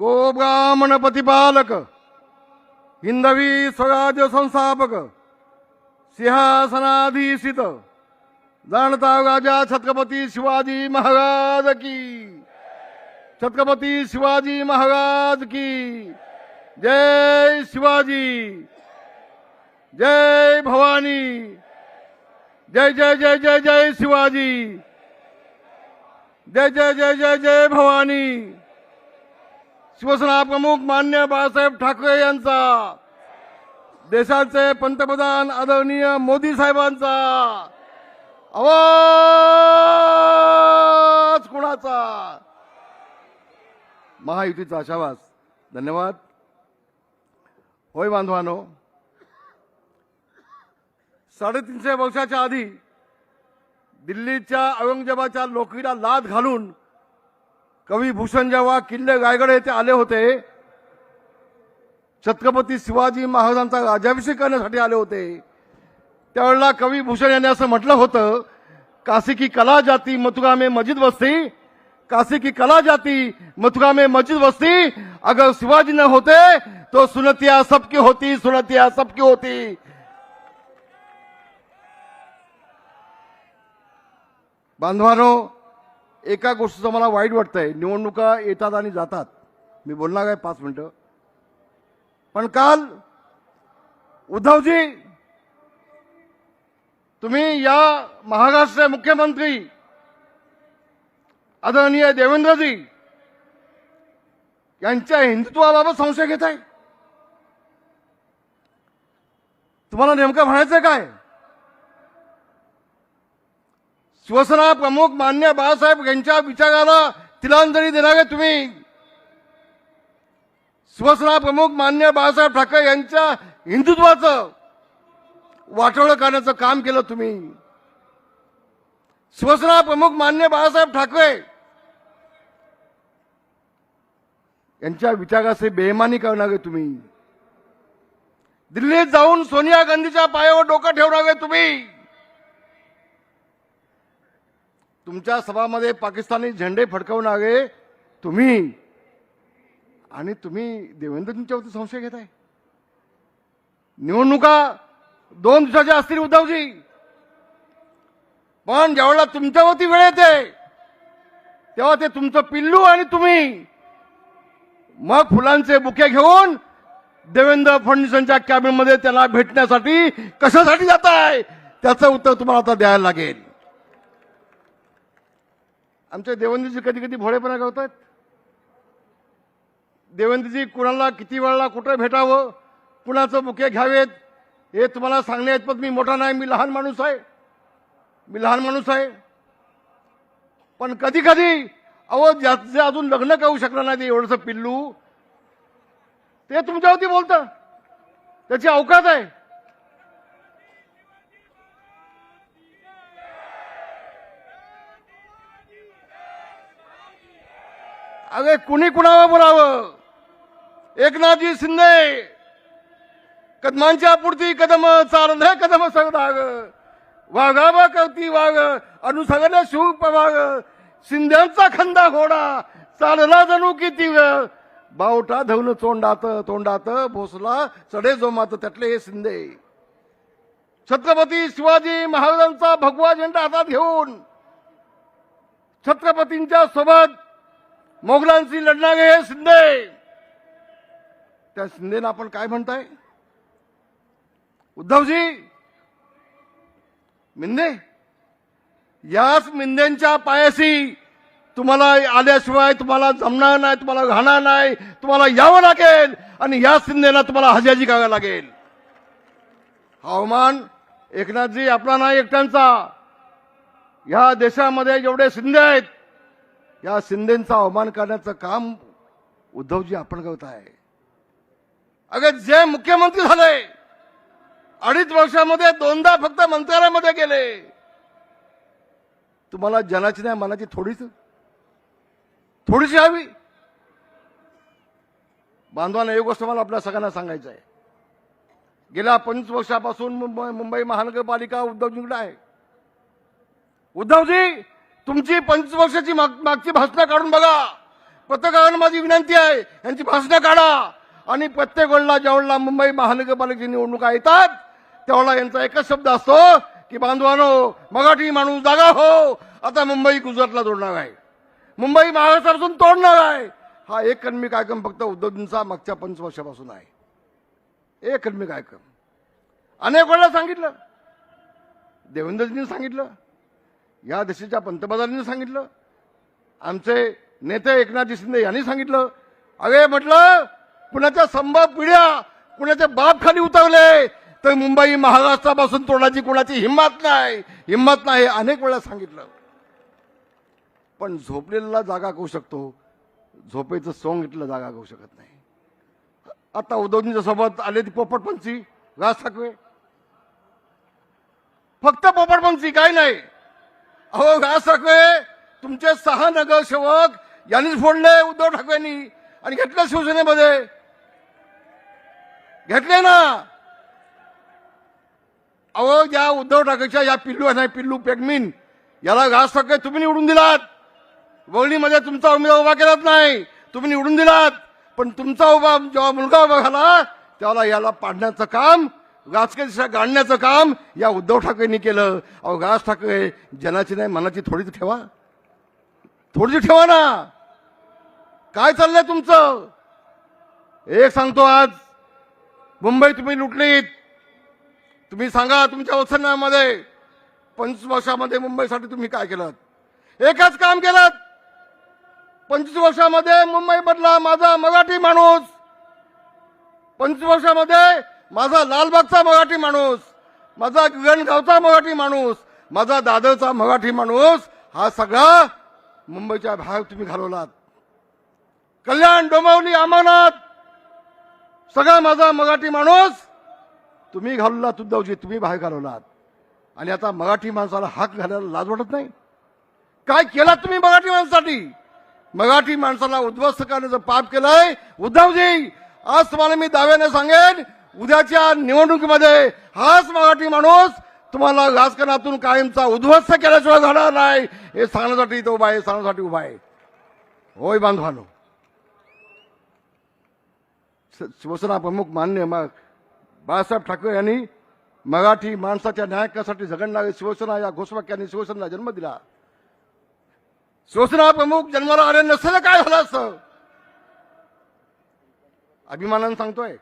गोब्राह्मण प्रतिपालक हिंदवी स्वराज्य संस्थापक सिंहासनाधीशित जाणता राजा छत्रपती शिवाजी महाराज की. छत्रपती शिवाजी महाराज की. जय शिवाजी. जय भवानी. जय जय जय जय जय शिवाजी. जय जय जय जय जय भवानी. शिवसेना प्रमुख मान्य बाळासाहेब ठाकरे यांचा. देशाचे पंतप्रधान आदरणीय मोदी साहेबांचा. आवाज कुणाचा? महायुतीचा आशावास धन्यवाद. होय बांधवानो. साडेतीनशे वर्षाच्या आधी दिल्लीच्या औरंगजेबाच्या लोकरीला लाद घालून कवी भूषण जेव्हा किल्ले रायगड येथे आले होते छत्रपती शिवाजी महाराजांचा राज्याभिषेक करण्यासाठी आले होते त्यावेळेला कवी भूषण यांनी असं म्हटलं होतं काशी की कला जाती मथुरा में मस्जिद वस्ती काशी की कला जाती मथुरा में मस्जिद वस्ती अगर शिवाजी न होते तो सुनतिया सबकी होती सुनतिया सबकी होती. बांधवानो एका गोष्टीचं मला वाईट वाटतंय. निवडणुका येतात आणि जातात. मी बोलणार काय पाच मिनिटं. पण काल उद्धवजी तुम्ही या महाराष्ट्र मुख्यमंत्री आदरणीय देवेंद्रजी यांच्या हिंदुत्वाबाबत संशय घेत आहे तुम्हाला नेमकं म्हणायचं काय? शिवसेना प्रमुख मान्य बाळासाहेब यांच्या विचाराला तिलांजली देणारे तुम्ही. शिवसेना प्रमुख मान्य बाळासाहेब ठाकरे यांच्या हिंदुत्वाचं वाटोळं करण्याचं काम केलं तुम्ही. शिवसेना प्रमुख मान्य बाळासाहेब ठाकरे यांच्या विचाराचे बेमानी करणारे तुम्ही. दिल्लीत जाऊन सोनिया गांधीच्या पायावर डोकं ठेवणारे तुम्ही. तुमच्या सभामध्ये पाकिस्तानी झेंडे फडकवणारे तुम्ही आणि तुम्ही देवेंद्रजींच्यावरती संशय घेताय. निवडणुका दोन दिवसाच्या असतील उद्धवजी. पण ज्यावेळेला तुमच्यावरती वेळ येते तेव्हा ते तुमचं पिल्लू आणि तुम्ही मग फुलांचे बुके घेऊन देवेंद्र फडणवीसांच्या कॅबिनमध्ये त्याला भेटण्यासाठी कशासाठी जाताय? त्याचं उत्तर तुम्हाला आता द्यायला लागेल. आमच्या देवेंद्रजी कधी कधी भोळेपणा करतात देवेंद्रजी कुणाला किती वेळाला कुठं भेटावं कुणाचं बुके घ्यावेत हे तुम्हाला सांगण्यात पण मी मोठा नाही मी लहान माणूस आहे. मी लहान माणूस आहे. पण कधी कधी अहो ज्याचे अजून लग्न करू शकलं नाही ते एवढंसं पिल्लू ते तुमच्यावरती बोलतं. त्याची अवकात आहे. अरे कुणी कुणावर बोलावं? एकनाथजी शिंदे. कदमांच्या पुरती कदम चालले कदम सगदाग. वाघावा करती वाघ अनुसगने शिव वाघ. शिंद्यांचा खंदा घोडा चालला जणू किती बावटा धवून तोंडात तोंडात भोसला चढे जोमात त्यातले हे शिंदे. छत्रपती शिवाजी महाराजांचा भगवा झेंडा हातात घेऊन छत्रपतींच्या सोबत मोगलांशी लढणारे हे शिंदे. त्या शिंदेला आपण काय म्हणताय? उद्धवजी मिंदे याच मिंदेंच्या पायाशी तुम्हाला आल्याशिवाय तुम्हाला जमणार नाही तुम्हाला घाणार नाही तुम्हाला यावं लागेल आणि या शिंदेला तुम्हाला हजाजी करावं लागेल. हवामान एकनाथजी आपला नाही एकट्यांचा. ह्या देशामध्ये जेवढे शिंदे आहेत या शिंदेचा अवमान करण्याचं काम उद्धवजी आपण करत आहे. अगं जे मुख्यमंत्री झाले अडीच वर्षामध्ये दोनदा फक्त मंत्रालयामध्ये गेले. तुम्हाला जनाची नाही मनाची थोडीच थोडीशी हवी. बांधवांना एक गोष्ट मला आपल्या सगळ्यांना सांगायचं आहे. गेल्या पंचवीस वर्षापासून मुंबई मुंबई महानगरपालिका उद्धवजींकडे आहे. उद्धवजी तुमची पंचवीस वर्षाची माग- मागची भाषणं काढून बघा. पत्रकारांना माझी विनंती आहे यांची भाषणं काढा. आणि प्रत्येक वेळेला ज्यावेळेला मुंबई महानगरपालिकेची निवडणुका येतात त्यावेळेला यांचा एकच शब्द असतो की बांधवानो मराठी माणूस जागा हो आता मुंबई गुजरातला जोडणार आहे. मुंबई महाराष्ट्रापासून तोडणार आहे. हा एक कलमी कार्यक्रम फक्त उद्धवजींचा मागच्या पंच वर्षापासून आहे. एक कलमी कार्यक्रम अनेक वेळेला सांगितलं. देवेंद्रजींनी सांगितलं. या देशाच्या पंतप्रधानांनी सांगितलं. आमचे नेते एकनाथ शिंदे यांनी सांगितलं. अरे म्हटलं कुणाच्या संभाव पिढ्या कुणाच्या बाप खाली उतरले तर मुंबई महाराष्ट्रापासून तोडायची कुणाची हिंमत नाही. हिंमत नाही अनेक वेळा सांगितलं. पण झोपलेला जागा करू शकतो. झोपेचं सोंग घेतलं जागा करू शकत नाही. आता उद्धवजींच्या सोबत आले ती पोपटपंची राज ठाकरे. फक्त पोपटपंची काय नाही. अहो राज ठाकरे तुमचे सहा नगरसेवक यांनीच फोडले उद्धव ठाकरेंनी आणि घेतले शिवसेनेमध्ये. घेतले ना. अहो या उद्धव ठाकरेच्या या पिल्लू आहे ना, पिल्लू पेगमिन याला राज ठाकरे तुम्ही निवडून दिलात. वळणीमध्ये तुमचा उमेदवार उभा केलाच नाही तुम्ही निवडून दिलात. पण तुमचा उभा जेव्हा मुलगा उभा झाला त्याला याला पाडण्याचं काम राजकीय दिशा गाडण्याचं काम या उद्धव ठाकरेंनी केलं. अहो राज ठाकरे जनाची नाही मनाची थोडीच ठेवा. थोडीशी ठेवा ना. काय चाललंय तुमचं? एक सांगतो आज मुंबई तुम्ही लुटलीत. तुम्ही सांगा तुमच्या वसनामध्ये पंचवीस वर्षामध्ये मुंबईसाठी तुम्ही काय केलं? एकच काम केलं. पंचवीस वर्षामध्ये मुंबई बदला माझा मराठी माणूस. पंचवीस वर्षामध्ये माझा लालबागचा मराठी माणूस माझा गणगावचा मराठी माणूस माझा दादरचा मराठी माणूस हा सगळा मुंबईच्या बाहेर तुम्ही घालवलात. कल्याण डोंबिवली अमरनाथ सगळा माझा मराठी माणूस तुम्ही घालवलात उद्धवजी तुम्ही बाहेर घालवलात. आणि आता मराठी माणसाला हाक घालायला लाज वाटत नाही? काय केलात तुम्ही मराठी माणसासाठी? मराठी माणसाला उद्ध्वस्त करण्याचं पाप केलंय? उद्धवजी आज तुम्हाला मी दाव्याने सांगेन उद्याच्या निवडणुकीमध्ये हाच मराठी माणूस तुम्हाला राजकारणातून कायमचा उद्ध्वस्त केल्याशिवाय जाणार नाही. हे सांगण्यासाठी तो उभा आहे सांगण्यासाठी उभा आहे. होय बांधवानो. शिवसेना प्रमुख मान्य मग बाळासाहेब ठाकरे यांनी मराठी माणसाच्या न्यायकासाठी झगडणारे शिवसेना या घोषवाक्याने शिवसेनेला जन्म दिला. शिवसेना प्रमुख जन्माला आले नसलं काय झालं असं? अभिमानानं सांगतोय.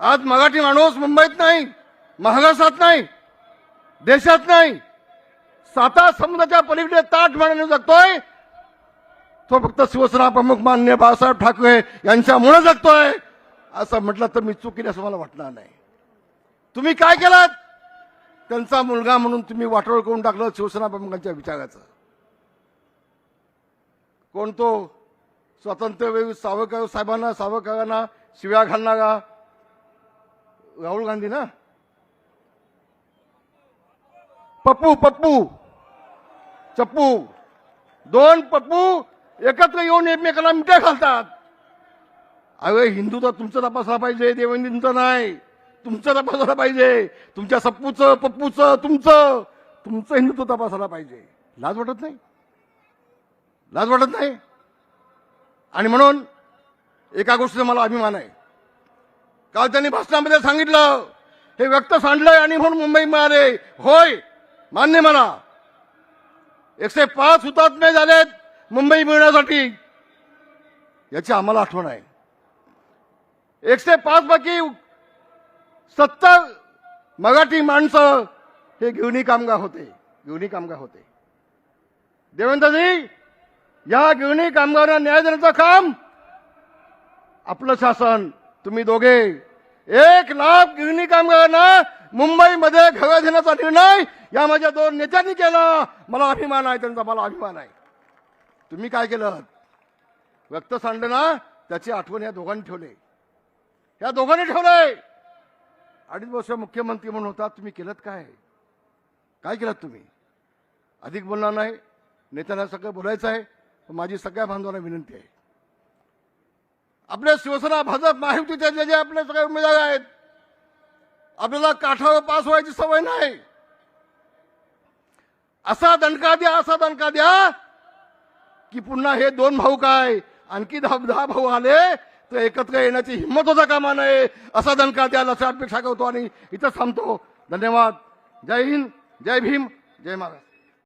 आज मराठी माणूस मुंबईत नाही महाराष्ट्रात नाही देशात नाही. साता समुद्राच्या पलीकडे ताट मानाने जगतोय. तो फक्त शिवसेना प्रमुख मान्य बाळासाहेब ठाकरे यांच्यामुळे जगतोय. असं म्हटलं तर मी चुकीने असं मला वाटणार नाही. तुम्ही काय केलात? त्यांचा मुलगा म्हणून तुम्ही वाटोळ करून टाकलं शिवसेना प्रमुखांच्या विचाराचं. कोण तो? स्वातंत्र्यवीर सावरकर साहेबांना सावरकरांना शिव्या घालणारा राहुल गांधी ना? पप्पू पप्पू चप्पू. दोन पप्पू एकत्र येऊन एकमेकाला मिठ्या घालतात अरे हिंदू तर तुमचं तपासला पाहिजे देवेंद्रचं नाही. तुमचं तपासायला पाहिजे. तुमच्या सप्पूचं पप्पूचं तुमचं. तुमचं हिंदुत्व तपासायला पाहिजे. लाज वाटत नाही? लाज वाटत नाही? आणि म्हणून एका गोष्टीचा मला अभिमान आहे. काल त्यांनी भाषणामध्ये सांगितलं हे व्यक्त सांडलंय आणि म्हणून मुंबई मिळाले. होय मान्य म्हणा एकशे पाच हुतात्मे झालेत मुंबई मिळण्यासाठी. याची आम्हाला आठवण आहे. एकशे पाच पैकी सत्तर मराठी माणसं हे गिवणी कामगार होते गिवणी कामगार होते. देवेंद्रजी या गिरणी कामगारांना न्याय देण्याचं काम आपलं शासन तुम्ही दोघे एक लाख गिरणी कामगारांना मुंबईमध्ये घरं देण्याचा निर्णय या माझ्या दोन नेत्यांनी केला. मला अभिमान आहे त्यांचा मला अभिमान आहे. तुम्ही काय केलं? व्यक्त सांडलं ना त्याची आठवण या दोघांनी ठेवले. या दोघांनी ठेवलंय अडीच वर्ष मुख्यमंत्री म्हणून होता तुम्ही केलं काय? काय केलं तुम्ही? अधिक बोलणार नाही. नेत्यांना सगळं बोलायचं आहे. माझी सगळ्या बांधवांना विनंती आहे. आपल्या शिवसेना भाजप महायुतीच्या जे जे आपले सगळे उमेदवार आहेत आपल्याला काठावर पास व्हायची सवय नाही. असा दणका द्या असा दणका द्या की पुन्हा हे दोन भाऊ काय? आणखी दहा दहा भाऊ आले तर एकत्र येण्याची हिंमत होता कामा नये. असा दणका द्या अशा अपेक्षा करतो आणि इथं थांबतो. धन्यवाद. जय हिंद जय भीम जय महाराष्ट्र.